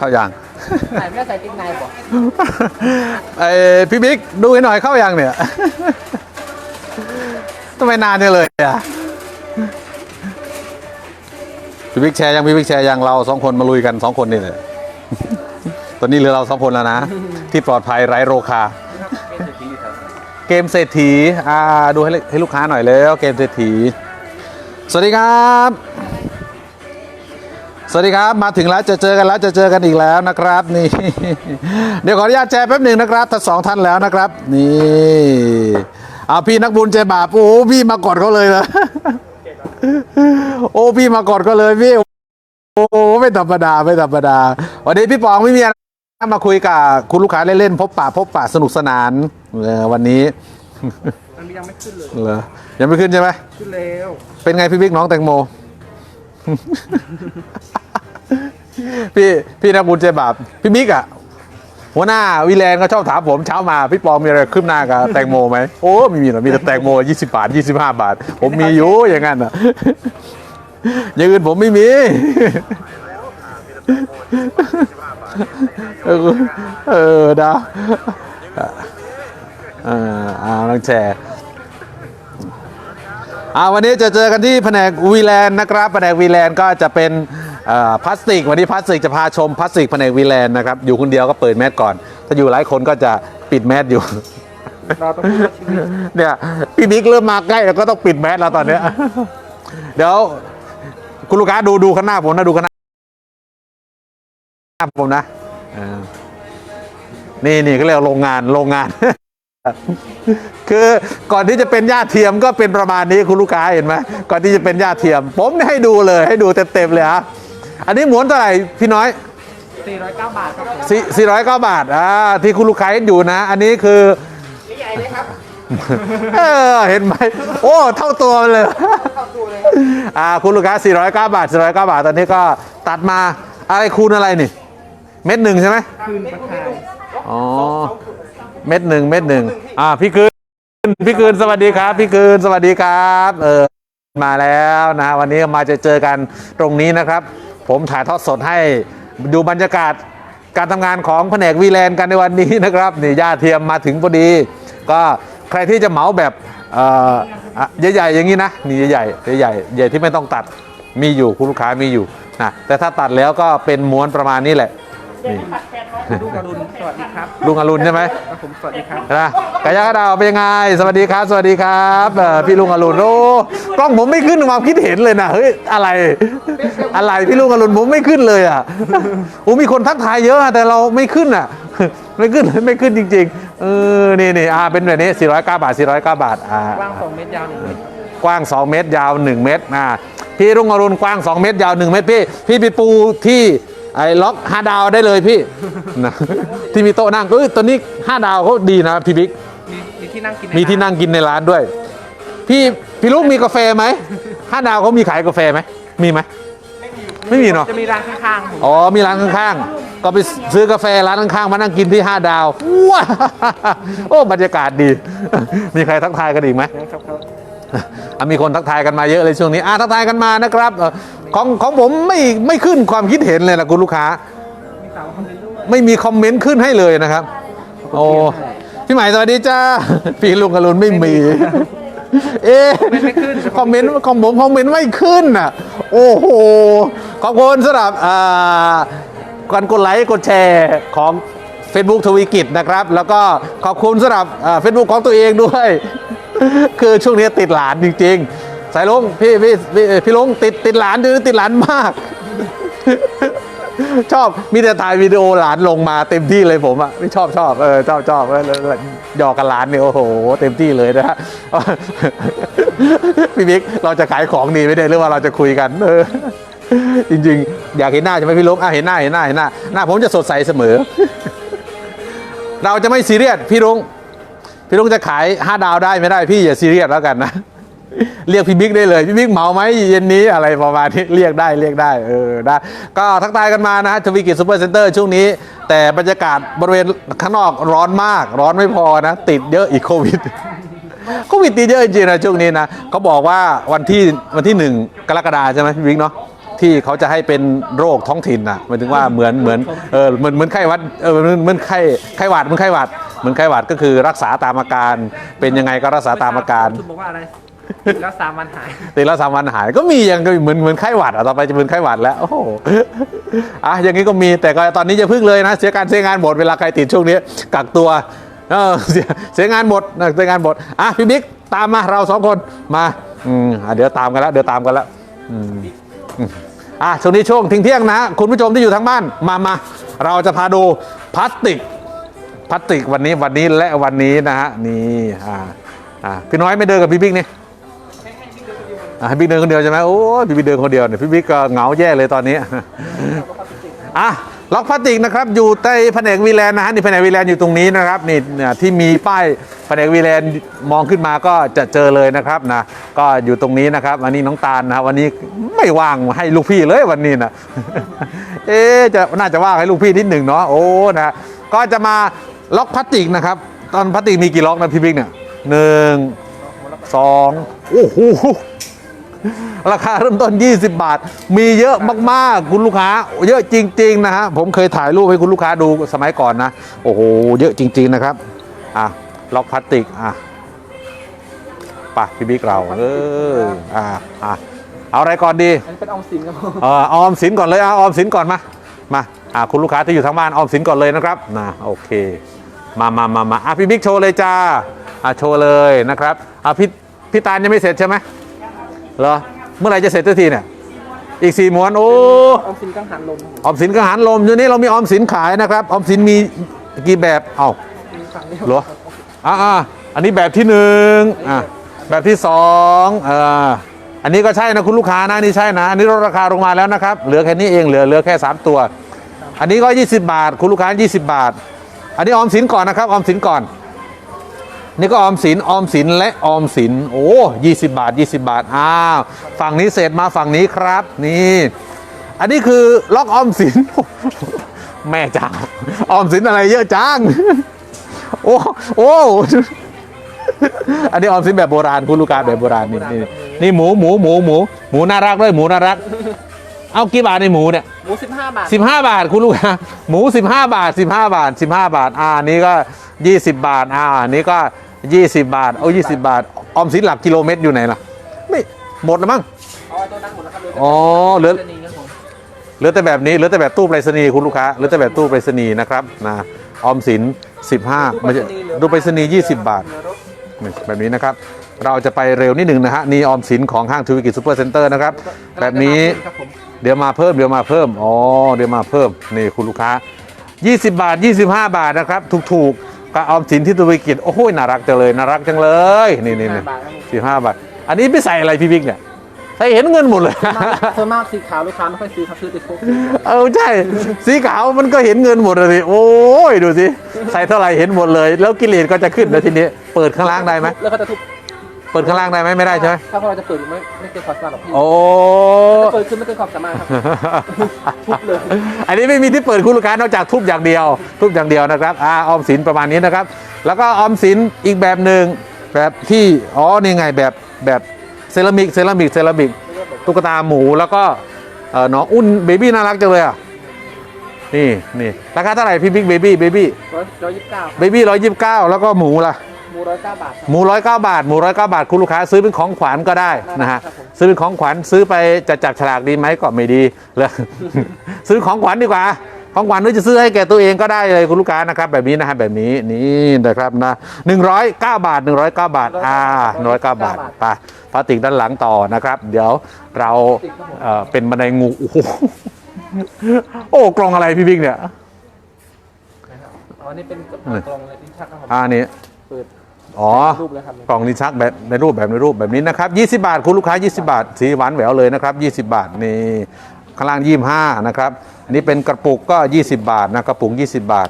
เข้ายังใส่ไม่ได้ใส่ติ๊กในบ่ไอพี่บิ๊กดูให้หน่อยเข้ายังเนี่ยทำไมนานเนี่ยเลยอะพี่บิ๊กแชร์ยังพี่บิ๊กแชร์ยังเราสองคนมาลุยกันสองคนนี่เลยตอนนี้เหลือเราสองคนแล้วนะ ที่ปลอดภัยไร้โรคา เกมเศรษฐีอ่าดูให้ให้ลูกค้าหน่อยแล้ว เกมเศรษฐี สวัสดีครับ สวัสดีครับ มาถึงแล้วจะเจอกันแล้วจะเจอกันอีกแล้วนะครับนี่ เดี๋ยวขออนุญาตแชร์แป๊บหนึ่งนะครับทั้งสองท่านแล้วนะครับ นี่เอาพี่นักบุญใจบาปโอ้พี่มากอดเขาเลยนะโอ้พี่มากอดเขาเลยพี่โอ้ไม่ธรรมดาไม่ธรรมดาวันนี้พี่ปองไม่มีอะไรมาคุยกับคุณลูกค้าเล่นๆพบปะพบปะสนุกสนานเออวันนี้มันยังไม่ขึ้นเลยเหรอยังไม่ขึ้นใช่ไหมขึ้นแล้วเป็นไงพี่บิ๊กน้องแตงโม พี่พี่นักบุญใจบาปพี่บิ๊กอะหัวหน้าวิแลนก็ชอบถามผมเช้ามาพี่ปองมีอะไรคืบหน้ากับแตงโมไหมโอ้ไม่มีหรอกมีแต่แตงโม20 บาท 25 บาท ผมมีอยู่อย่างนั้นอะอย่างอื่นผมไม่มีเออเออดาวอออ่าลังแชร์ อ่าวันนี้จะเจอกันที่แผนกวีแลนด์นะครับแผนกวีแลนด์ก็จะเป็นพลาสติก วันนี้พลาสติกจะพาชมพลาสติกแผนกวีแลนด์นะครับอยู่คนเดียวก็เปิดแมสก่อน ถ้าอยู่หลายคนก็จะปิดแมสอยู่เราต้อยู่เนี่ยพี่บิ๊กเริ่มมาใกล้แล้วก็ต้องปิดแมสแล้วตอนเนี้ยเดี๋ยวคุณลูกค้าดูดูข้างหน้าผมนะดูข้างหน้าผมนะนี่นี่เขาเรียกว่าโรงงานโรงงาน คือก่อนที่จะเป็นญาติเทียมก็เป็นประมาณนี้คุณลูกค้าเห็นไหมก่อนที่จะเป็นญาติเทียม ผมให้ดูเลยให้ดูเต็มๆเลยฮะอันนี้หมวนเท่าไหร่พี่น้อย409 บาทครับผมสี่สี่ร้อยเก้าบาทอ่าที่คุณลูกค้าเห็นอยู่นะ อันนี้คือใหญ่เลยครับเออเห็นไหมโอ้เท่าตัวเลยเข้าตัวเลยครับอ่าคุณลูกค้า409บาท409บาทตอนนี้ก็ตัดมาอะไรคูณอะไรนี่เม็ดหนึ่งใช่ไหมคืนประทานอ๋อเม็ดหนึ่งเม็ดหนึ่งอ่าพี่คื นพี่คืนสวัสดีครับพี่คืนสวัสดีครับเออมาแล้วนะวันนี้มาจะเจอกันตรงนี้นะครับ ผมถ่ายทอดสดให้ดูบรรยากาศการทำงานของแผนกวีแลนด์กันในวันนี้นะครับนี่ญาติเทียมมาถึงพอดี ก็ใครที่จะเหมาแบบเออใหญ่ๆอย่างนี้นะนี่ใหญ่ๆใหญ่ๆใหญ่ที่ไม่ต้องตัดมีอยู่คุณลูกค้ามีอยู่นะแต่ถ้าตัดแล้วก็เป็นม้วนประมาณนี้แหละ นี่ลูกอรุณสวัสดีครับลุงอรุณใช่ไหมครับผมสวัสดีครับนะกายากระดาวเป็นยังไง สวัสดีครับ สวัสดีครับเอ่อพี่ลุงอรุณโอ้กล้องผมไม่ขึ้นความคิดเห็นเลยนะเฮ้ยอะไร อะไรพี่ลุงอรุณผมไม่ขึ้นเลยอะโอ้มีคนทักทายเยอะอะแต่เราไม่ขึ้นอะ ไม่ขึ้นไม่ขึ้นจริง ๆ เออนี่นี่อ่าเป็นแบบนี้409บาท409บาทอ่ากว้าง2เมตรยาว1เมตรกว้าง 2 เมตรยาว 1 เมตรอ่าพี่ลุงอรุณกว้าง 2 เมตรยาว 1 เมตรพี่พี่ไปปูที่ ไอ้ล็อกห้าดาวได้เลยพี่นะที่มีโต๊ะนั่งเอ้ยตัวนี้ห้าดาวเขาดีนะพี่บิ๊กมีมีที่นั่งกินมีที่นั่งกินในร้านด้วย พี่พี่ลูกมีกาแฟไหมห้าดาวเขามีขายกาแฟไหมมีไหมไม่มีเนาะ จะมีร้านข้างๆผมอ๋อ มีร้านข้างๆ ก็ไปซื้อกาแฟร้านข้างๆ มานั่งกินที่ห้าดาวว้าโอ้ บรรยากาศดี มีใครทักทายกันอีกไหมนะครับครับอะ มีคนทักทายกันมาเยอะเลยช่วงนี้อะทักทายกันมานะครับเอ่อของของผมไม่ไม่ขึ้นความคิดเห็นเลยนะคุณลูกค้ามีสาวคอมเมนต์ด้วยไม่มีคอมเมนต์ขึ้นให้เลยนะครับ โอ้พี่หมายสวัสดีจ้าพี่ลุงกรุณไม่มี เอ๊ะคอมเมนต์คอมผมคอมเมนต์ไม่ขึ้นอะ โอ้โหขอบคุณสำหรับอ่าการกดไลค์กดแชร์ของ Facebook ทวีกิจนะครับ แล้วก็ขอบคุณสำหรับเฟซบุ๊กของตัวเองด้วย คือช่วงนี้ติดหลานจริงๆ สายลุงพี่พี่พี่พี่ลุงติดติดหลานดื้อติดหลานมาก ชอบมีแต่ถ่ายวิดีโอหลานลงมาเต็มที่เลยผมอะไม่ชอบชอบเออชอบชอบเออหยอกกับหลานเนี่ยโอ้โห เต็มที่เลยนะฮะพี่บิ๊กเราจะขายของดีไม่ได้หรือว่าเราจะคุยกัน เออจริงๆ อยากเห็นหน้าใช่ไหมพี่ลุงอะเห็นหน้าเห็นหน้าเห็นหน้าหน้าผมจะสดใสเสมอ เราจะไม่ซีเรียสพี่ลุง พี่ลุงจะขายห้าดาวได้ไม่ได้พี่อย่าซีเรียสแล้วกันนะเรียกพี่บิ๊กได้เลยพี่บิ๊กเหมาไหมเย็นนี้อะไรประมาณนี้เรียกได้เรียกได้เออได้ก็ทักทายกันมานะฮะทวีกิจซูเปอร์เซ็นเตอร์ช่วงนี้ แต่บรรยากาศบริเวณข้างนอกร้อนมาก ร้อนไม่พอนะ ติดเยอะอีกโควิดโควิดติดเยอะจริงๆนะช่วงนี้นะเขาบอกว่าวันที่วันที่หนึ่งกรกฎาใช่ไหมพี่บิ๊กเนาะที่เขาจะให้เป็นโรคท้องถิ่นน่ะหมายถึงว่าเหมือนเหมือนเออเหมือนเหมือนไข้หวัดเออเหมือนเหมือนไข้ไข้หวัดเหมือนไข้หวัด เหมือนไข้หวัดก็คือรักษาตามอาการ เป็นยังไงก็รักษาตามอาการ คุณบอกว่าอะไรแล้วสามวันหาย ติดแล้วสามวันหายก็มีอย่างเหมือนเหมือนไข้หวัดอะต่อไปจะเป็นไข้หวัดแล้วโอ้โหอะอย่างนี้ก็มีแต่ก็ตอนนี้จะพึ่งเลยนะ เสียการเสียงานหมดเวลาใครติดช่วงนี้กักตัวเออเสียเสียงานหมดนะเสียงานหมดอะพี่บิ๊กตามมาเราสองคนมาอืมอะเดี๋ยวตามกันแล้วเดี๋ยวตามกันแล้วอืมอืมอะช่วงนี้ช่วงทิ้งเที่ยงนะ คุณผู้ชมที่อยู่ทางบ้านมามาเราจะพาดูพลาสติก พลาสติกวันนี้วันนี้และวันนี้นะฮะนี่อ่าอ่าพี่น้อยไม่เดินกับพี่บิ๊กนี่อะให้บิ๊กเดินคนเดียวใช่ไหมโอ้พี่บิ๊กเดินคนเดียวเนี่ยพี่บิ๊กก็เหงาแย่เลยตอนนี้อะล็อกพลาสติกนะครับอยู่ใต้แผนกวีแลนด์นะฮะนี่แผนกวีแลนด์อยู่ตรงนี้นะครับนี่เนี่ยที่มีป้ายแผนกวีแลนด์มองขึ้นมาก็จะเจอเลยนะครับนะก็อยู่ตรงนี้นะครับวันนี้น้องตาลนะวันนี้ไม่ว่างให้ลูกพี่เลยวันนี้นะเอ๊จะน่าจะว่างให้ลูกพี่นิดหนึ่งเนาะโอ้นะก็จะมา ล็อกพลาสติกนะครับ ตอนพลาสติกมีกี่ล็อกนะพี่บิ๊กเนี่ยหนึ่งสองโอ้โหราคาเริ่มต้น 20 บาท มีเยอะมากๆ คุณลูกค้า เยอะจริง ๆ นะฮะ ผมเคยถ่ายรูปให้คุณลูกค้าดูสมัยก่อนนะ โอ้โห เยอะจริง ๆ นะครับ อะ ล็อกพลาสติก อะไปะพี่บิ๊กเรา เออ อะอะเอาอะไรก่อนดี อันนี้เป็นออมสินครับผมเออออมสินก่อนเลยเอาออมสินก่อนมา มา อะคุณลูกค้าที่อยู่ทางบ้านออมสินก่อนเลยนะครับ นะ โอเค มามามามาอะพี่บิ๊กโชว์เลยจ้าอะโชว์เลยนะครับอะพี่พี่ตาลยังไม่เสร็จใช่ไหมเหรอเมื่อไหร่จะเสร็จสักทีเนี่ยอีกสี่ม้วนโอ้ออมสินกังหันลมครับผมออมสินกังหันลมอยู่นี่เรามีออมสินขายนะครับออมสินมีกี่แบบเอ้ามีฝั่งเดียวเหรออ่าอ่าอันนี้แบบที่หนึ่งอะแบบที่สองอ่าอันนี้ก็ใช่นะคุณลูกค้านะนี่ใช่นะอันนี้ลดราคาลงมาแล้วนะครับเหลือแค่นี้เองเหลือเหลือแค่ 3 ตัว อันนี้ก็ 20 บาท คุณลูกค้า 20 บาท อันนี้ออมสินก่อนนะครับออมสินก่อน นี่ก็ออมสินออมสินและออมสินโอ้20บาท 20 บาทอ้าวฝั่งนี้เสร็จมาฝั่งนี้ครับ นี่ อันนี้คือล็อกออมสิน แม่จ้าออมสินอะไรเยอะจังโอ้โอ้อันนี้ออมสินแบบโบราณคุณลูกาแบบโบราณนี่นี่นี่หมูหมูหมูหมูหมูน่ารักด้วยหมูน่ารัก เอากี่บาทในหมูเนี่ยหมูสิบห้าบาทสิบห้าบาทคุณลูกค้าหมูสิบห้าบาทสิบห้าบาทสิบห้าบาท อ่าอันนี้ก็ยี่สิบบาท อ่าอันนี้ก็ยี่สิบบาท เอายี่สิบบาท ออมสินหลักกิโลเมตรอยู่ไหนล่ะ ไม่หมดแล้วมั้งเอาไว้ตัวนั้นหมดแล้วครับเหลืออ๋อเหลือแต่นี่ครับผมเหลือแต่แบบนี้เหลือแต่แบบตู้ไปรษณีย์คุณลูกค้าเหลือแต่แบบตู้ไปรษณีย์นะครับนะออมสิน15ไม่ใช่ดูไปรษณีย์20 บาทเหลือรถแบบนี้นะครับ เราจะไปเร็วนิดหนึ่งนะฮะนี่ออมสินของห้างทวีกิจซูเปอร์เซ็นเตอร์นะครับ แบบนี้ครับผม เดี๋ยวมาเพิ่มเดี๋ยวมาเพิ่มอ๋อเดี๋ยวมาเพิ่มนี่คุณลูกค้า 20 บาท 25 บาทนะครับถูกๆกับออมสินที่ทวีกิจโอ้โหน่ารักจังเลยน่ารักจังเลยนี่นี่นี่บาทครับผมสิบห้าบาท อันนี้ไม่ใส่อะไรพี่บิ๊กเนี่ยใส่เห็นเงินหมดเลยส่วนมากสีขาวลูกค้าไม่ค่อยซื้อครับซื้อแต่โค้กเออใช่สีขาวมันก็เห็นเงินหมดเลยโอ้ยดูสิใส่เท่าไหร่เห็นหมดเลย แล้วกิเลสก็จะขึ้นแล้วทีนี้เปิดข้างล่างได้ไหมแล้วก็จะทุบ เปิดข้างล่างได้ไหมไม่ได้ใช่ไหมถ้าพอเราจะเปิดไม่ไม่เกินความสามารถหรอกพี่โอ้ ถ้าเปิดขึ้นไม่เกินความสามารถครับ ทุบเลย อันนี้ไม่มีที่เปิดคุณลูกค้านอกจากทุบอย่างเดียว ทุบอย่างเดียวนะครับอ่าออมสินประมาณนี้นะครับ แล้วก็ออมสินอีกแบบหนึ่งแบบที่อ๋อนี่ไงแบบแบบเซรามิกเซรามิกเซรามิกตุ๊กตาหมูแล้วก็เอ่อน้องอุ้นเบบี้น่ารักจังเลยอะนี่นี่ราคาเท่าไหร่พี่บิ๊กเบบี้เบบี้ร้อยร้อยยี่สิบเก้าเบบี้ร้อยยี่สิบเก้าแล้วก็หมูล่ะ หมูร้อยเก้าบาทครับ หมูร้อยเก้าบาทหมูร้อยเก้าบาท คุณลูกค้าซื้อเป็นของขวัญก็ได้นะฮะครับผม ซื้อเป็นของขวัญซื้อไปจะจับฉลากดีไหมก็ไม่ดีเลย ซื้อของขวัญดีกว่า ของขวัญหรือจะซื้อให้แก่ตัวเองก็ได้เลยคุณลูกค้านะครับ แบบนี้นะฮะแบบนี้นี่นะครับนะหนึ่งร้อยเก้าบาทหนึ่งร้อยเก้าบาทอ่าหนึ่งร้อยเก้าบาทไปพลาสติกด้านหลังต่อนะครับ เดี๋ยวเราเอ่อเป็นบันไดงูโอ้โหโอ้กล่องอะไรพี่บิ๊กเนี่ยอ๋อนี่เป็นกล่องเลยที่ชักครับผมอ่านี่ เปิด อ๋อ รูปเลยครับกล่องลิ้นชักแบบในรูปแบบในรูปแบบนี้นะครับ 20 บาท คุณลูกค้า 20 บาท สีหวานแหววเลยนะครับ 20 บาทนี่ข้างล่าง 25 นะครับอันนี้เป็นกระปุกก็ 20 บาทนะกระปุก 20 บาท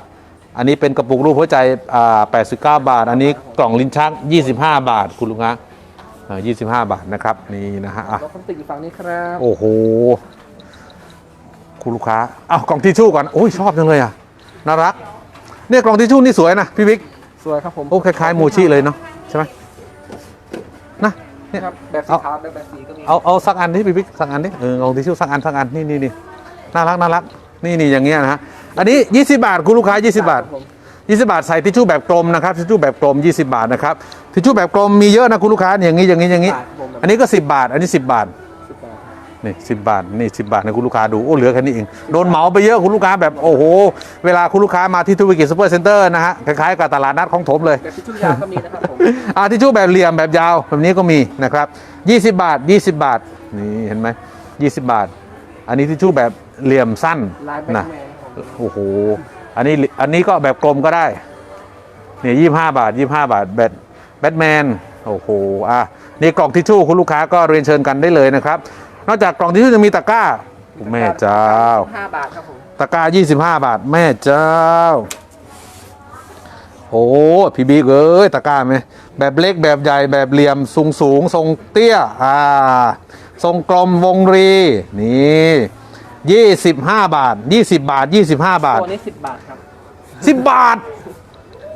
อันนี้เป็นกระปุกรูปหัวใจอ่า89 บาท อันนี้กล่องลิ้นชัก 25 บาท คุณลูกค้าอ่า25 บาทนะครับนี่นะฮะอะรถพลาสติกอยู่ฝั่งนี้ครับโอ้โหคุณลูกค้าอ้าวกล่องทิชชู่ก่อนโอ้ยชอบจังเลยอะน่ารักเนี่ยกล่องทิชชู่นี่สวยนะพี่บิ๊ก สวยครับผมโอ้คล้ายๆโมชิเลยเนาะใช่ไหมนะเนี่ยครับแบบสีขาวแบบแบบสีก็มีเอาเอาสักอันที่พี่บิ๊กสักอันนี่เออลองทิชชู่สักอันสักอันนี่นี่นี่น่ารักน่ารักนี่นี่อย่างเงี้ยนะฮะอันนี้ 20 บาทคุณลูกค้า 20 บาทครับผม20 บาทใส่ทิชชู่แบบกลมนะครับทิชชู่แบบกลม 20 บาทนะครับทิชชู่แบบกลมมีเยอะนะคุณลูกค้าอย่างนี้อย่างนี้อย่างนี้ อันนี้ก็ 10 บาท อันนี้ 10 บาทสิบบาท นี่สิบาทนี่สิบาทนะคุณลูกค้าดูโอ้เหลือแค่นี้เองโดนเหมาไปเยอะคุณลูกค้าแบบโอ้โห เวลาคุณลูกค้ามาที่ธุรกิจซูเปอร์เซ็นเตอร์นะฮะคล้ายๆกับตลาดนัดของถมเลยแบบทิชชู่ยาวก็มีนะครับผมอาทิชชู่แบบเหลี่ยมแบบยาวแบบนี้ก็มีนะครับ20 บาท 20 บาทนี่เห็นไหม20 บาท อันนี้ทิชชู่แบบเหลี่ยมสั้นลายแบทนะแมนครับผมโอ้โหอันนี้อันนี้ก็แบบกลมก็ได้เนี่ยยี่ห้าบาทยี่ห้าบาทแบทแบทแมนโอ้โหอะนี่กล่องทิชชู่คุณลูกค้าก็เรียนเชิญกันได้เลยนะครับ นอกจากกล่องทิชชู่จะมีตะกร้าโอ้แม่เจ้าห้าบาทครับผมตะกร้า25บาท แม่เจ้า โอ้พี่บิ๊กเอ้ยตะกร้าไหมแบบเล็กแบบใหญ่แบบเหลี่ยมสูงสูงทรงเตี้ยอ่า ทรงกลมวงรี นี่25บาท20บาท25บาทตัวนี้สิบบาทครับ10บาท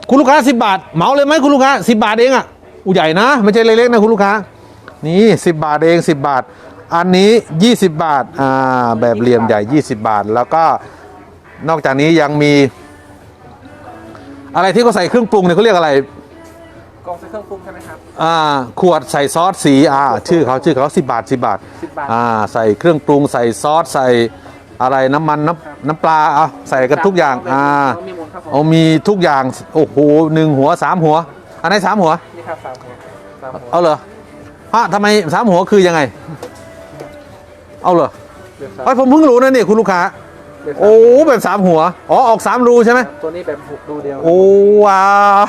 คุณลูกค้า10บาทเหมาเลยไหมคุณลูกค้า10บาทเองอะอูใหญ่นะ ไม่ใช่เล็กๆนะคุณลูกค้า นี่10บาทเอง10บาท อันนี้ 20 บาทอ่าแบบเหลี่ยมใหญ่ 20 บาท แล้วก็นอกจากนี้ยังมี อะไรที่เขาใส่เครื่องปรุงเนี่ยเขาเรียกอะไรกล่องใส่เครื่องปรุงใช่ไหมครับ อ่าขวดใส่ซอสสีอ่าชื่อเขาชื่อเขา10 บาท 10 บาทสิบบาท อ่าใส่เครื่องปรุงใส่ซอสใส่อะไรน้ำมันน้ำน้ำปลาเอาใส่กันทุกอย่างอ่ามีหมดครับผมเอามีทุกอย่างโอ้โหหนึ่งหัวสามหัว อันไหนสามหัว นี่ครับสามหัวสามหัวเอาเหรอฮะทำไมสามหัวคือยังไง เอาเหรอเดือดสามไอ้ยผมเพิ่งรู้นะนี่คุณลูกค้าเดือดสามโอ้แบบสามหัว อ๋อออกสามรูใช่ไหมตัวนี้แบบหกดูเดียว โอ้ว้าว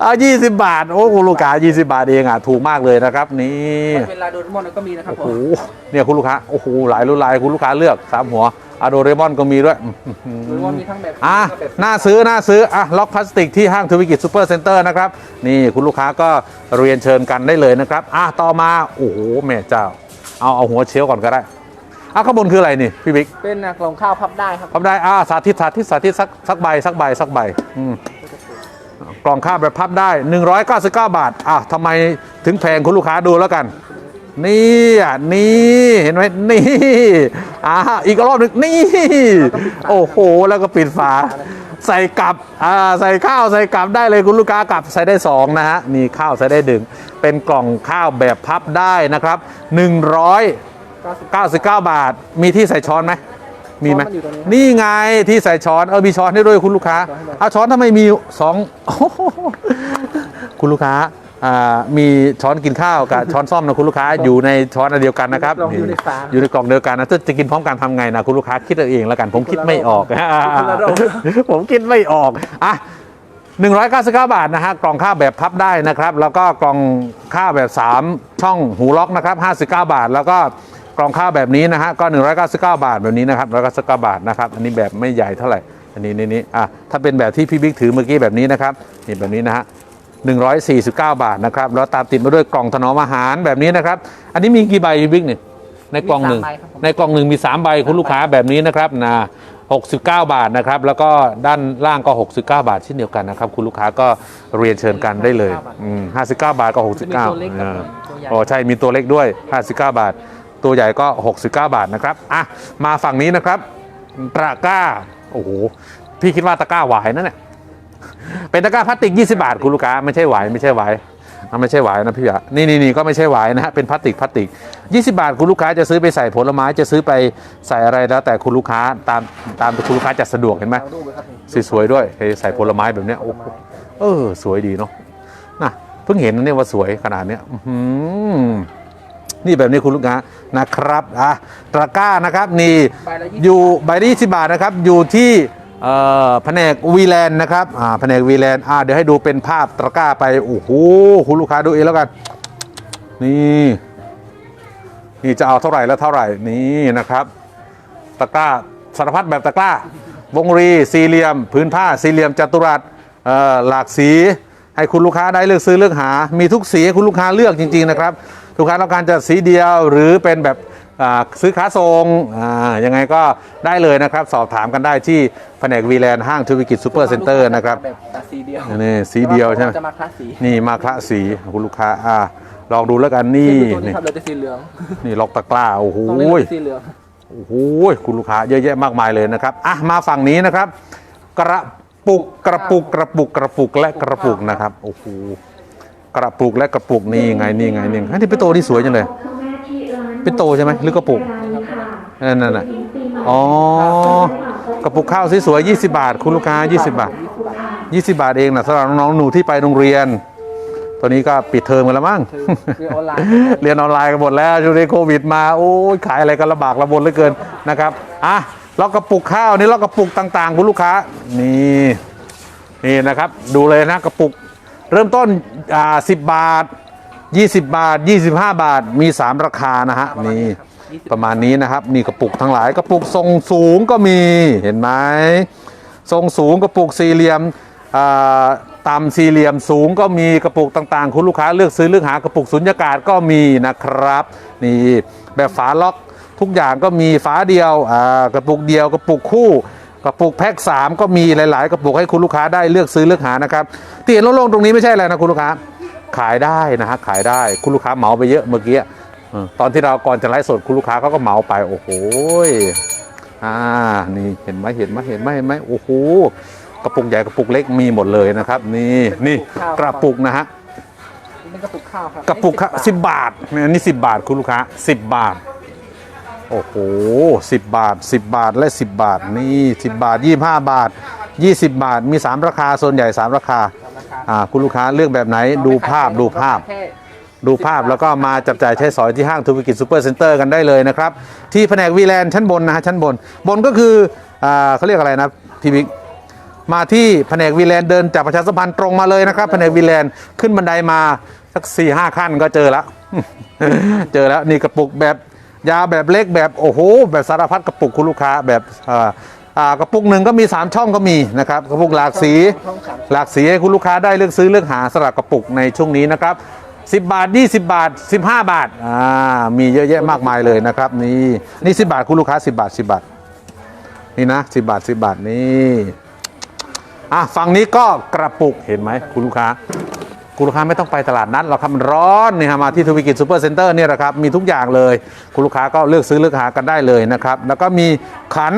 เอายี่สิบบาท โอ้คุณลูกค้ายี่สิบาทเองอะถูกมากเลยนะครับนี่เวลาโดนมอนก็มีนะครับโอ้ผโหมเนี่ยคุณลูกค้าโอ้โหหลายรุ่นหลายคุณลูกค้าเลือกสามหัวอะโดเรมอนก็มีด้วยโดนมอนมีทั้งแบบอะแล้วก็แบบน่าซื้อน่าซื้ออะล็อกพลาสติกที่ห้างธุรกิจซูเปอร์เซ็นเตอร์นะครับนี่คุณลูกค้าก็เรียนเชิญกันได้เลยนะครับอะต่อมาโอ้โหแม่เจ้า เอาเอาหัวเชลก่อนก็ได้อะข้างบนคืออะไรนี่พี่บิ๊กเป็นอะกล่องข้าวพับได้ครับทำได้อะสาธิตสาธิตสาธิตสักสักใบสักใบสักใบอืมกล่องข้าวแบบพับได้ 199 บาทอะทำไมถึงแพงคุณลูกค้าดูแล้วกัน นี่อะนี่เห็นไหมนี่อ่าอีกรอบหนึงนี่ โอ้โหแล้วก็ปิดฝา ใส่กลับอ่าใส่ข้าวใส่กลับได้เลยคุณลูกค้ากลับใส่ได้สองนะฮะนี่ข้าวใส่ได้ดึงเป็นกล่องข้าวแบบพับได้นะครับ 199 บาท มีที่ใส่ช้อนไหมมีไหมช้อนมันอยู่ตรงนี้นี่ไงที่ใส่ช้อนเออมีช้อนให้ด้วยคุณลูกค้าช้อนให้ด้วยเอาช้อนทำไมมีสองโอ้โหคุณลูกค้าอ่า มีช้อนกินข้าวกับช้อนซ่อมนะคุณลูกค้าอยู่ในช้อนอันเดียวกันนะครับลองอยู่ในฝาอยู่ในกล่องเดียวกันนะถ้าจะกินพร้อมกันทำไงนะคุณลูกค้าคิดเอาเองแล้วกันผมคิดไม่ออกคนละโรคผมคิดไม่ออกอะ199 บาทนะฮะกล่องข้าวแบบพับได้นะครับ แล้วก็กล่องข้าวแบบ 3 ช่องหูล็อกนะครับ59 บาท แล้วก็กล่องข้าวแบบนี้นะฮะก็ 199 บาทแบบนี้นะครับ199บาทนะครับ อันนี้แบบไม่ใหญ่เท่าไหร่อันนี้นี่นี่อะถ้าเป็นแบบที่พี่บิ๊กถือเมื่อกี้แบบนี้นะครับนี่แบบนี้นะฮะ 149 บาทนะครับแล้วตามติดมาด้วยกล่องถนอมอาหารแบบนี้นะครับ อันนี้มีกี่ใบพี่บิ๊กเนี่ยในกล่องหนึ่งมีสามใบครับผม ในกล่องหนึ่งมี 3 ใบคุณลูกค้าแบบนี้นะครับนะ69 บาทนะครับ แล้วก็ด้านล่างก็ 69 บาทเช่นเดียวกันนะครับ คุณลูกค้าก็เรียนเชิญกันได้เลยอืม59 บาทก็ 69จะมีตัวเล็กกับอ่าตัวใหญ่โอ้ใช่มีตัวเล็กด้วย 59 บาท ตัวใหญ่ก็ 69 บาทนะครับอะมาฝั่งนี้นะครับตะกร้าโอ้โหพี่คิดว่าตะกร้าหวายนั่นแหละ เป็นตะกร้าพลาสติก 20 บาทคุณลูกค้าไม่ใช่หวายไม่ใช่หวายอะไม่ใช่หวายนะพี่อะนี่นี่นี่ก็ไม่ใช่หวายนะฮะเป็นพลาสติกพลาสติก 20 บาทคุณลูกค้าจะซื้อไปใส่ผลไม้จะซื้อไปใส่อะไรแล้ว แต่คุณลูกค้าตามตามคุณลูกค้าจะสะดวกเห็นไหมสวยๆด้วยใส่ผลไม้แบบเนี้ยโอ้เออ สวยดีเนาะนะเพิ่งเห็นนะเนี่ยว่าสวยขนาดเนี้ยอืนี่แบบนี้คุณลูกค้านะครับอะตะกร้านะครับนี่อยู่ใบละ20บาทนะครับอยู่ที่ แผนกวีแลนด์นะครับแผนกวีแลนด์เดี๋ยวให้ดูเป็นภาพตะกร้าไป โอ้โหคุณลูกค้าดูเองแล้วกัน นี่นี่จะเอาเท่าไหร่แล้วเท่าไหร่นี่นะครับตะกร้าสารพัดแบบตะกร้า วงรีสี่เหลี่ยม พื้นผ้าสี่เหลี่ยมจัตุรัสหลากสีให้คุณลูกค้าได้เลือกซื้อเลือกหา มีทุกสีให้คุณลูกค้าเลือกจริง ๆ นะครับลูกค้าต้องการจะสีเดียวหรือเป็นแบบ ซื้อค้าทรงยังไงก็ได้เลยนะครับ สอบถามกันได้ที่แผนกวีแลนด์ห้างธุรกิจซูเปอร์เซ็นเตอร์นะครับแบบสีเดียวนี่สีเดียวใช่ไหมจะมาคลาสีนี่มาคละสีคุณลูกค้าอ่าลองดูแล้วกันนี่นี่ครับเหลือแต่สีเหลืองนี่ล็อกตะกร้าโอ้โหสีเหลืองโอ้โหคุณลูกค้าเยอะแยะมากมายเลยนะครับอะมาฝั่งนี้นะครับ กระปุกกระปุกกระปุกกระปุกและกระปุกนะครับโอ้โหกระปุกและกระปุกนี่ไงนี่ไงนี่ไงนี่เป็นโตที่สวยจังเลย เป็นโตใช่ไหมหรือกระปุกนั่นนั่นน่ะอ๋อกระปุกข้าวสวยๆ20 บาท คุณลูกค้า 20 บาท 20 บาทเองนะสำหรับน้องๆหนูที่ไปโรงเรียน ตอนนี้ก็ปิดเทอมกันแล้วมั้งคือออนไลน์เรียนออนไลน์กันหมดแล้วช่วงนี้โควิดมาโอ้ยขายอะไรกันลำบากลำบนเหลือเกินนะครับอะล็อกกระปุกข้าวนี่ล็อกกระปุกต่างๆ คุณลูกค้านี่นี่นะครับ ดูเลยนะกระปุก เริ่มต้นอ่าสิบบาท 20 บาท 25 บาทมี 3 ราคานะฮะนี่ประมาณนี้นะครับ นี่กระปุกทั้งหลายกระปุกทรงสูงก็มีเห็นไหมทรงสูงกระปุกสี่เหลี่ยมอ่าต่ำสี่เหลี่ยมสูงก็มีกระปุกต่างๆ คุณลูกค้าเลือกซื้อเลือกหากระปุกสุญญากาศก็มีนะครับ นี่แบบฝาล็อกทุกอย่างก็มีฝาเดียวอ่ากระปุกเดียวกระปุกคู่กระปุกแพ็ค3ก็มีหลาย ๆ กระปุกให้คุณลูกค้าได้เลือกซื้อเลือกหานะครับที่เห็นโล่งๆตรงนี้ไม่ใช่อะไรนะคุณลูกค้า ขายได้นะฮะขายได้คุณลูกค้าเหมาไปเยอะเมื่อกี้เออตอนที่เราก่อนจะไลฟ์สดคุณลูกค้าเขาก็เหมาไปโอ้โหอ่านี่เห็นไหมเห็นไหมเห็นไหมเห็นไหมโอ้โหกระปุกใหญ่กระปุกเล็กมีหมดเลยนะครับ นี่นี่กระปุกนะฮะนี่เป็นกระปุกข้าวครับกระปุกนี่สิบบาทเนี่ยอันนี้สิบบาทคุณลูกค้าสิบบาทโอ้โหสิบบาทสิบบาทและสิบบาทนี่สิบบาทยี่ห้าบาทยี่สิบบาทมีสามราคาส่วนใหญ่สามราคาตามราคา อ่าคุณลูกค้าเลือกแบบไหนดูภาพดูภาพแค่ดูภาพแล้วก็มาจับจ่ายใช้สอยที่ห้างทูวิกิจซูเปอร์เซ็นเตอร์กันได้เลยนะครับ ที่แผนกวีแลนด์ชั้นบนนะฮะชั้นบน บนก็คืออ่าเขาเรียกอะไรนะพี่บิ๊กมาที่แผนกวีแลนด์เดินจากประชาสัมพันธ์ตรงมาเลยนะครับแผนกวีแลนด์ขึ้นบันไดมาสัก4ี่ห้าขั้นก็เจอแล้วเจอแล้วนี่กระปุกแบบยาวแบบเล็กแบบโอ้โหแบบสารพัดกระปุกคุณลูกค้าแบบ อ่ากระปุกหนึ่งก็มี 3 ช่องก็มีนะครับกระปุกหลากสี หลากสีให้คุณลูกค้าได้เลือกซื้อเลือกหาสลับกระปุกในช่วงนี้นะครับ10 บาท 20 บาท 15 บาทอ่ามีเยอะแยะมากมายเลยนะครับนี่นี่10 บาทคุณลูกค้า 10 บาท 10 บาท นี่นะ 10 บาท 10 บาทนี่อะฝั่งนี้ก็กระปุกเห็นไหมคุณลูกค้าคุณลูกค้าไม่ต้องไปตลาดนัดหรอกครับมันร้อนนี่ฮะมาที่ทวิกิจซูเปอร์เซ็นเตอร์เนี่ยแหละครับมีทุกอย่างเลย คุณลูกค้าก็เลือกซื้อเลือกหากันได้เลยนะครับ แล้วก็มีขัน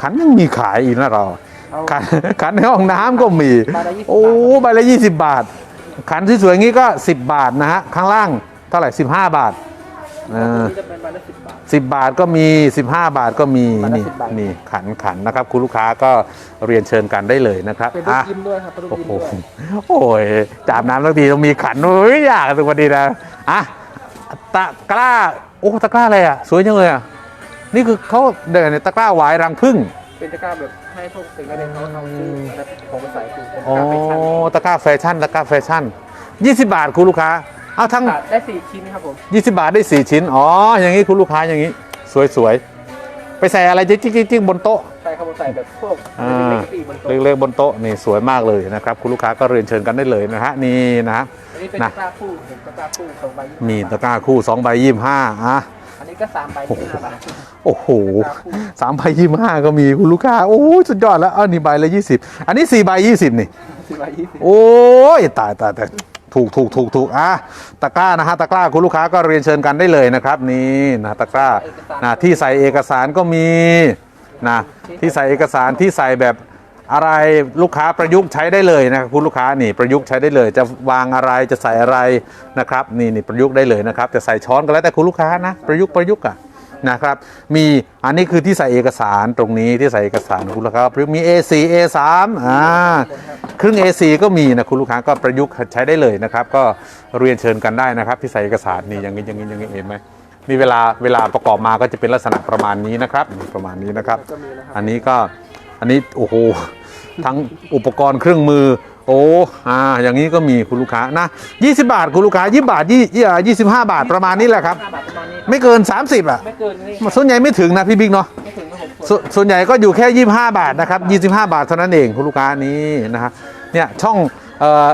ขันยังมีขายอีกนะเรา ขันขันในห้องน้ำก็มีใบละ20โอ้ใบละ20บาท ขันที่สวยๆงี้ก็10บาทนะฮะ ข้างล่างเท่าไหร่15บาทเออนี่จะเป็นใบละสิบบาท10บาทก็มี 15 บาทก็มีใบละนี่10บาทนี่ขันขันนะครับ คุณลูกค้าก็เรียนเชิญกันได้เลยนะครับเป็นรูปอะยิ้มด้วยครับเป็นรูปโอ้ยิ้มโหด้วยโอ้ยจาบน้ำทั้งทีต้องมีขันโอ้ยอยากถึงวันนี้นะอะตะกร้าโอ้ตะกร้าอะไรอะ สวยจังเลยอะ นี่คือเขาเดินในตะกร้าหวายรังผึ้งเป็นตะกร้าแบบให้พวกเด็กนักเรียนเขาเอาซื้อและของมาใส่คือเป็นอ๋อตะกร้าแฟชั่นตะกร้าแฟชั่นตะกร้าแฟชั่น 20 บาทคุณลูกค้าเอาทั้งขาดได้สี่ชิ้นครับผม20 บาทได้ 4 ชิ้นอ๋ออย่างนี้คุณลูกค้าอย่างนี้ สวยๆไปใส่อะไรจิ๊กจิ๊กจิ๊กบนโต๊ะใส่ครับผมใส่แบบพวกอ่าเล็กๆตีบนโต๊ะเล็กๆบนโต๊ะนี่สวยมากเลยนะครับคุณลูกค้าก็เรียนเชิญกันได้เลยนะฮะนี่นะฮะอันนี้เป็นนะตะกร้าคู่เห็นตะกร้าคู่สองใบยี่สิบมีตะกร้าคู่2ใบ25อะอันนี้ ก็สามใบยี่สิบห้าบาท โอ้โหตะกร้าคู่สามใบยี่ห้าก็มีคุณลูกค้า โอ้ยสุดยอดแล้วอันนี้ใบละยี่สิบอันนี้สี่ใบยี่สิบนี่สี่ใบยี่สิบโอ้ยตายตายตายถูกถูกถูกถูกอะตะกร้านะฮะตะกร้าคุณลูกค้าก็เรียนเชิญกันได้เลยนะครับ นี่นะตะกร้านะที่ใส่เอกสารก็มีนะที่ใส่เอกสารที่ใส่แบบ อะไรลูกค้าประยุกต์ใช้ได้เลยนะครับคุณลูกค้านี่ประยุกต์ใช้ได้เลย จะวางอะไรจะใส่อะไรนะครับนี่นี่ประยุกต์ได้เลยนะครับจะใส่ช้อนก็แล้วแต่คุณลูกค้านะประยุกต์ประยุกต์อะนะครับมีอันนี้คือที่ใส่เอกสารตรงนี้ที่ใส่เอกสารคุณลูกค้าประยุกมี A4 A3 อ่าครึ่ง A4 ก็มีนะคุณลูกค้าก็ประยุกต์ใช้ได้เลยนะครับ ก็เรียนเชิญกันได้นะครับ ที่ใส่เอกสารนี่อย่างนี้อย่างนี้อย่างนี้เห็นไหมนี่เวลาเวลาประกอบมาก็จะเป็นลักษณะประมาณนี้นะครับประมาณนี้นะครับ อันนี้ก็อันนี้โอ้โห ทั้งอุปกรณ์เครื่องมือ โอ้อ่าอย่างนี้ก็มีคุณลูกค้านะ 20 บาทคุณลูกค้า 20 บาทยี่สิบห้าบาทประมาณนี้แหละครับ ห้าบาทประมาณนี้ไม่เกิน 30 อะ ไม่เกินนี่ส่วนใหญ่ไม่ถึงนะพี่บิ๊กเนาะ ไม่ถึงครับผมสส่วนใหญ่ก็อยู่แค่ 25 บาทนะครับ 25 บาทเท่านั้นเองคุณลูกค้านี่นะฮะเนี่ยช่องเอ่อ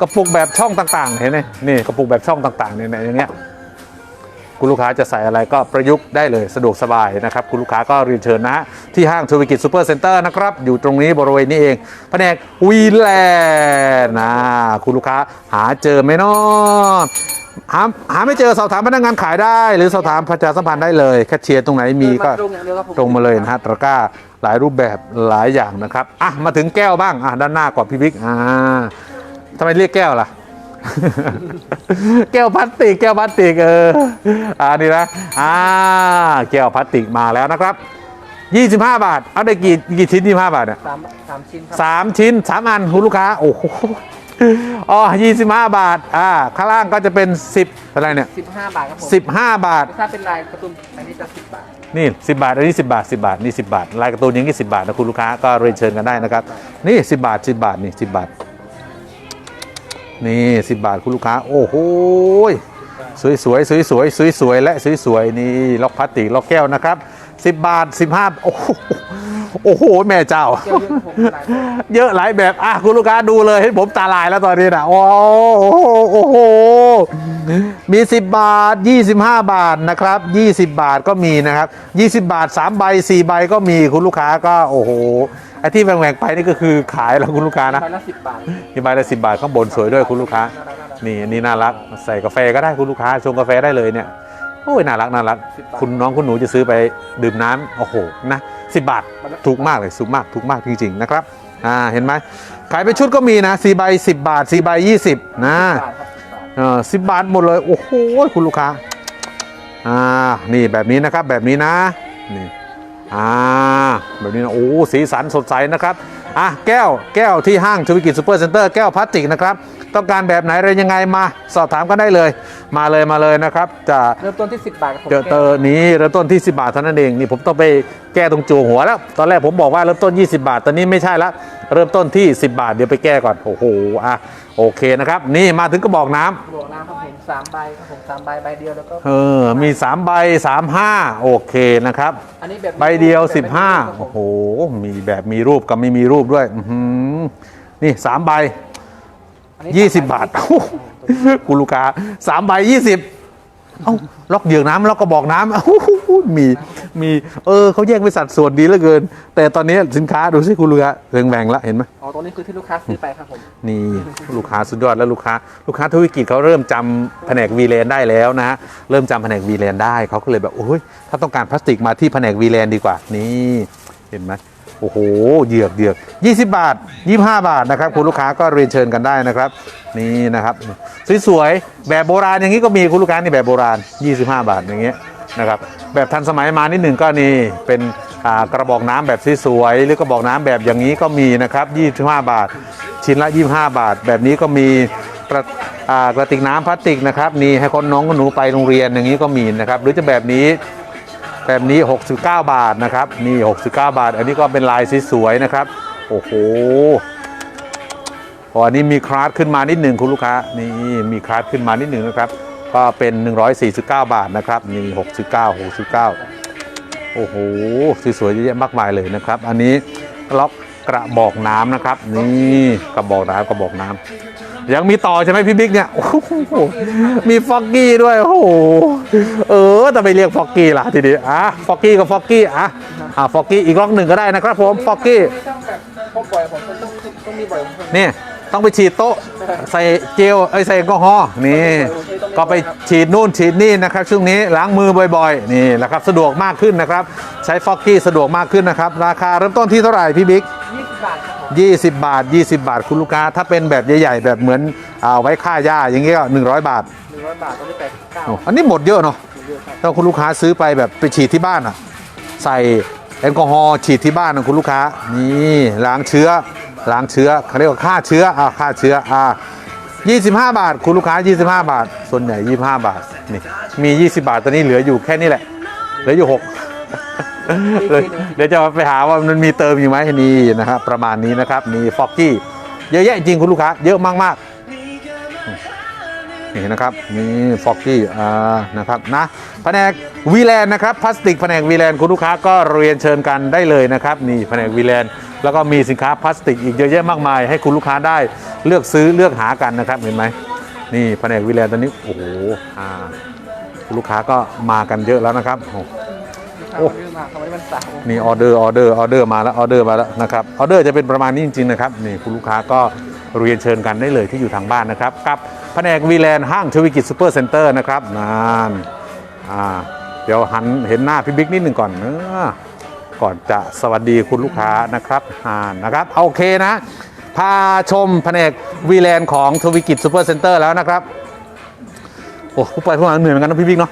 กระปุกแบบช่องต่างๆ เห็นไหมนี่กระปุกแบบช่องต่างๆเนี่ยเนี่ยอย่างเงี้ย คุณลูกค้าจะใส่อะไรก็ประยุกต์ได้เลยสะดวกสบายนะครับ คุณลูกค้าก็เรียนเชิญนะฮะที่ห้างธุรกิจซูเปอร์เซ็นเตอร์นะครับ อยู่ตรงนี้บริเวณนี้เองแผนกวีแลนด์นะคุณลูกค้าหาเจอไหมเนาะหาหาไม่เจอสอบถามพนักงานขายได้ หรือสอบถามประชาสัมพันธ์ได้เลยแคชเชียร์ตรงไหนมีก็ตรงอย่างเดียวครับผมตรงมาเลยนะฮะตะกร้าหลายรูปแบบหลายอย่างนะครับอะมาถึงแก้วบ้างอะด้านหน้าก่อนพี่บิ๊กอ่าทำไมเรียกแก้วล่ะ แก้วพลาสติกแก้วพลาสติกเอออ่านี่นะอ่าแก้วพลาสติกมาแล้วนะครับ25 บาท เอาได้กี่กี่ชิ้น25บาทเนี่ยสามสามชิ้นครับสามชิ้นสามอันคุณลูกค้าโอ้โหอ๋อ25 บาทอ่าข้างล่างก็จะเป็น 10 อะไรเนี่ย สิบห้าบาทครับผม15 บาท ถ้าเป็นลายการ์ตูนอันนี้จะสิบบาท นี่ 10 บาท อันนี้ 10 บาท 10 บาท นี่ 10 บาท ลายการ์ตูนอย่างนี้ 10 บาทนะคุณลูกค้าก็เรียนเชิญกันได้นะครับ นี่ 10 บาท 10 บาท นี่ 10 บาท นี่10บาทคุณลูกค้า โอ้โหยสวยสวยสวยสวยสวยสวยๆและสวยสวยๆนี่ล็อกพลาสติกล็อกแก้วนะครับ10บาท15โอ้โหโอ้โห แม่เจ้าเกี่ยวเรื่องผมลายเยอะหลายแบบ อะ คุณลูกค้าดูเลยให้ผมตาลายแล้วตอนนี้นะโอ้โหโอ้โห มี 10 บาท 25 บาทนะครับ 20 บาทก็มีนะครับ 20 บาท 3 ใบ 4 ใบก็มีคุณลูกค้าก็โอ้โห ไอ้ที่แหว่งๆไปนี่ก็คือขายแล้วคุณลูกค้านะใบละสิบบาทมีใบละ10บาทข้างบนสวยด้วยคุณลูกค้า นี่อันนี่น่ารักใส่กาแฟก็ได้คุณลูกค้าชงกาแฟได้เลยเนี่ยโอ้ยน่ารักน่ารักคุณน้องคุณหนูจะซื้อไปดื่มน้ำโอ้โหนะ10บาท ถูกมากเลยถูกมากถูกมากจริงๆนะครับอ่าเห็นไหมขายเป็นชุดก็มีนะ4ใบ10บาท4ใบ20นะบาทครับสิบบาท เออสิบบาทหมดเลย โอ้โหคุณลูกค้าอ่านี่แบบนี้นะครับแบบนี้นะนี่ อ่าแบบนี้นะโอ้สีสันสดใสนะครับอะแก้วแก้วที่ห้างธุรกิจซูเปอร์เซ็นเตอร์แก้วพลาสติกนะครับ ต้องการแบบไหนอะไรยังไงมาสอบถามกันได้เลย มาเลยมาเลยนะครับ จะเริ่มต้นที่สิบบาทครับผมเจอเตอร์นี้เริ่มต้นที่ 10 บาทเท่านั้นเองนี่ผมต้องไปแก้ตรงจัวหัวแล้ว ตอนแรกผมบอกว่าเริ่มต้น 20 บาท ตอนนี้ไม่ใช่ละเริ่มต้นที่ 10 บาทเดี๋ยวไปแก้ก่อนโอ้โหอะ โอเคนะครับ นี่มาถึงกระบอกน้ำบวกน้ำครับผมสามใบครับผมสามใบใบเดียวแล้วก็ เออมี 3 ใบ 3 5 โอเคนะครับ อันนี้แบบใบเดียวแบบไม่มีรูปครับ15ผม โอ้โห มีแบบมีรูปกับไม่มีรูปด้วย อื้อหือนี่3ใบ อันนี้20 บาทคุณลูกค้า3ใบ20 เอ้าล็อกเหยือกน้ำล็อกกระบอกน้ำเอ้ามีมีเออเขาแยกเป็นสัดส่วนดีเหลือเกิน แต่ตอนนี้สินค้าดูสิคุณลูกค้าเร่งแบ่งละเห็นไหมอ๋อตรงนี้คือที่ลูกค้าซื้อไปครับผมนี่ลูกค้าสุดยอดแล้วลูกค้า ลูกค้าธุรกิจเขาเริ่มจำแผนกวีเลนได้แล้วนะฮะเริ่มจำแผนกวีเลนได้เขาก็เลยแบบโอ้ยถ้าต้องการพลาสติกมาที่แผนกวีเลนดีกว่านี่เห็นไหม โอ้โหเหยือกเหยือก20 บาท 25 บาทนะครับคุณลูกค้าก็เรียนเชิญกันได้นะครับ นี่นะครับ สวยๆแบบโบราณอย่างนี้ก็มีคุณลูกค้านี่แบบโบราณ 25 บาทอย่างเงี้ยนะครับแบบทันสมัยมานิดหนึ่งก็นี่เป็นกระบอกน้ำแบบสวยๆหรือกระบอกน้ำแบบอย่างนี้ก็มีนะครับ 25 บาท ชิ้นละ 25 บาท แบบนี้ก็มีกระกระติกน้ำพลาสติกนะครับนี่ให้คนน้องคนหนูไปโรงเรียนอย่างนี้ก็มีนะครับ หรือจะแบบนี้ แบบนี้ 69 บาทนะครับนี่ 69 บาท อันนี้ก็เป็นลายสวยๆนะครับ โอ้โหพออันนี้มีคลาสขึ้นมานิดหนึ่งคุณลูกค้านี่มีคลาสขึ้นมานิดหนึ่งนะครับ ก็เป็น 149 บาทนะครับนี่69 69 โอ้โหสวยๆเยอะแยะมากมายเลยนะครับ อันนี้ล็อกกระบอกน้ำนะครับ นี่กระบอกน้ำกระบอกน้ำ ยังมีต่อใช่ไหมพี่บิ๊กเนี่ยโอ้โหมีฟอกกี้ด้วยโอ้โหเออแต่ไปเรียกฟอกกี้ล่ะทีนี้อะฟอกกี้กับฟอกกี้อะอะฟอกกี้อีกล็อกหนึ่งก็ได้นะครับผมฟอกกี้ต้องบ่อยผมต้องต้องมีบ่อยนี่ต้องไปฉีดโต๊ะใส่เจลเอ้ใส่แอลกอฮอล์นี่ก็ไปฉีดนู่นฉีดนี่นะครับ ช่วงนี้ล้างมือบ่อยๆนี่แหละครับสะดวกมากขึ้นนะครับ ใช้ฟอกกี้สะดวกมากขึ้นนะครับ ราคาเริ่มต้นที่เท่าไหร่พี่บิ๊ก บบาทครับผม20 บาท 20 บาทคุณลูกค้า ถ้าเป็นแบบใหญ่ๆ แบบเหมือนเอาไว้ค่าหญ้าอย่างเงี้ยก็100 บาทหนึ่งร้อยบาทตรงนี้แปดสิบเก้าโอ้อันนี้หมดเยอะเนาะ เยอะครับถ้าคุณลูกค้าซื้อไปแบบไปฉีดที่บ้านอะ ใส่แอลกอฮอล์ฉีดที่บ้านนะคุณลูกค้า นี่ล้างเชื้อ ล้างเชื้อเขาเรียกว่าฆ่าเชื้ออ่าฆ่าเชื้ออ่า25 บาท คุณลูกค้า 25 บาท ส่วนใหญ่ 25 บาทนี่มี 20 บาทตอนนี้เหลืออยู่แค่นี้แหละเหลืออยู่ 6 เดี๋ยวจะไปหาว่ามันมีเติมอยู่ไหมนี่นะครับ ประมาณนี้นะครับมีฟอกกี้เยอะแยะจริงคุณลูกค้า เยอะมากๆนี่นะครับนี่ฟอกกี้อ่านะครับนะแผนกวีแลนนะครับพลาสติกแผนกวีแลนคุณลูกค้าก็เรียนเชิญกันได้เลยนะครับนี่แผนกวีแลนแล้วก็มีสินค้าพลาสติกอีกเยอะแยะมากมาย ให้คุณลูกค้าได้เลือกซื้อเลือกหากันนะครับเห็นไหมนี่แผนกวีแลนตอนนี้โอ้โหอ่าลูกค้าก็มากันเยอะแล้วนะครับ โอ้โอ้โอ้มาเขาไม่ได้มันเสาร์นี่ออเดอร์ออเดอร์ออเดอร์มาแล้วออเดอร์มาแล้วนะครับออเดอร์จะเป็นประมาณนี้จริงๆนะครับนี่คุณลูกค้าก็เรียนเชิญกันได้เลยที่อยู่ทางบ้านนะครับกับแผนกวีแลนด์ห้างชวิกิจซูเปอร์เซ็นเตอร์นะครับนั่นอ่าเดี๋ยวหันเห็นหน้าพี่บิ๊กนิดหนึ่งก่อนเนอะก่อนจะสวัสดีคุณลูกค้านะครับอ่านะครับโอเคนะ พาชมแผนกวีแลนด์ของทวิกิจซูเปอร์เซ็นเตอร์แล้วนะครับ โอ้ผู้ไปผู้มาเหนื่อยเหมือนกันนะพี่บิ๊กเนาะ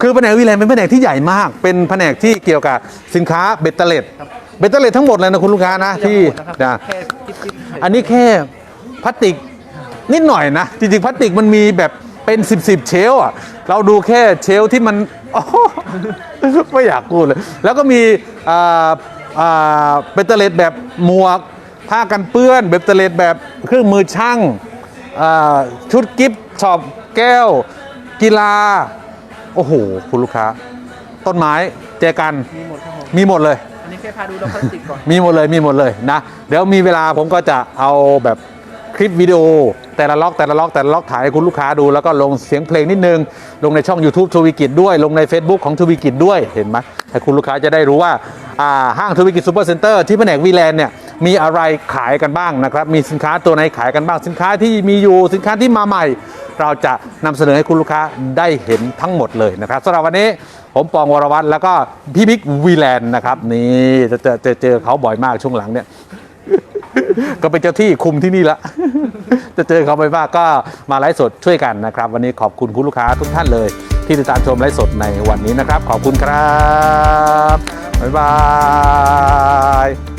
คือแผนกวีแลนด์เป็นแผนกที่ใหญ่มาก เป็นแผนกที่เกี่ยวกับสินค้าเบตเตอร์เลตเบตเตอร์เลตทั้งหมดเลยนะคุณลูกค้านะที่นะครับนะแค่จิ๊บจิ๊บเฉยอันนี้แค่พลาสติกนิดหน่อยนะจริงๆพลาสติกมันมีแบบเป็น 10บสเชลฟ์อะเราดูแค่เชลฟ์ที่มันโอ้โหไม่อยากพูดเลย แล้วก็มีอ่าอ่าเบตเตอร์เลตแบบหมวกผ้ากันเปื้อนเบตเตอร์เลตแบบเครื่องมือช่างอ่าชุดกิฟต์ช็อป แก้ว กีฬา โอ้โห คุณลูกค้า ต้นไม้เจกันมีหมดครับผมมีหมดเลย อันนี้แค่พาดูดอกพลาสติกก่อน มีหมดเลยมีหมดเลยนะเดี๋ยวมีเวลาผมก็จะเอาแบบคลิปวิดีโอ แต่ละล็อกแต่ละล็อกแต่ละล็อกถ่ายให้คุณลูกค้าดูแล้วก็ลงเสียงเพลงนิดนึง ลงในช่อง YouTube ทวีกิจด้วย ลงใน Facebook ของทวีกิจด้วยเห็นไหมให้คุณลูกค้าจะได้รู้ว่าอ่าห้างทวีกิจซูเปอร์เซ็นเตอร์ที่แผนกวีแลนด์เนี่ย มีอะไรขายกันบ้างนะครับ มีสินค้าตัวไหนขายกันบ้าง สินค้าที่มีอยู่สินค้าที่มาใหม่ เราจะนำเสนอให้คุณลูกค้าได้เห็นทั้งหมดเลยนะครับสำหรับวันนี้ผมปองวรวัตรแล้วก็พี่บิ๊กวีแลนด์นะครับ นี่จะเจอเจอเจอเขาบ่อยมากช่วงหลังเนี่ยก็เป็นเจ้าที่คุมที่นี่ละจะเจอเขาไปมากก็มาไลฟ์สดช่วยกันนะครับ วันนี้ขอบคุณคุณลูกค้าทุกท่านเลย ที่ติดตามชมไลฟ์สดในวันนี้นะครับ ขอบคุณครับ บ๊ายบาย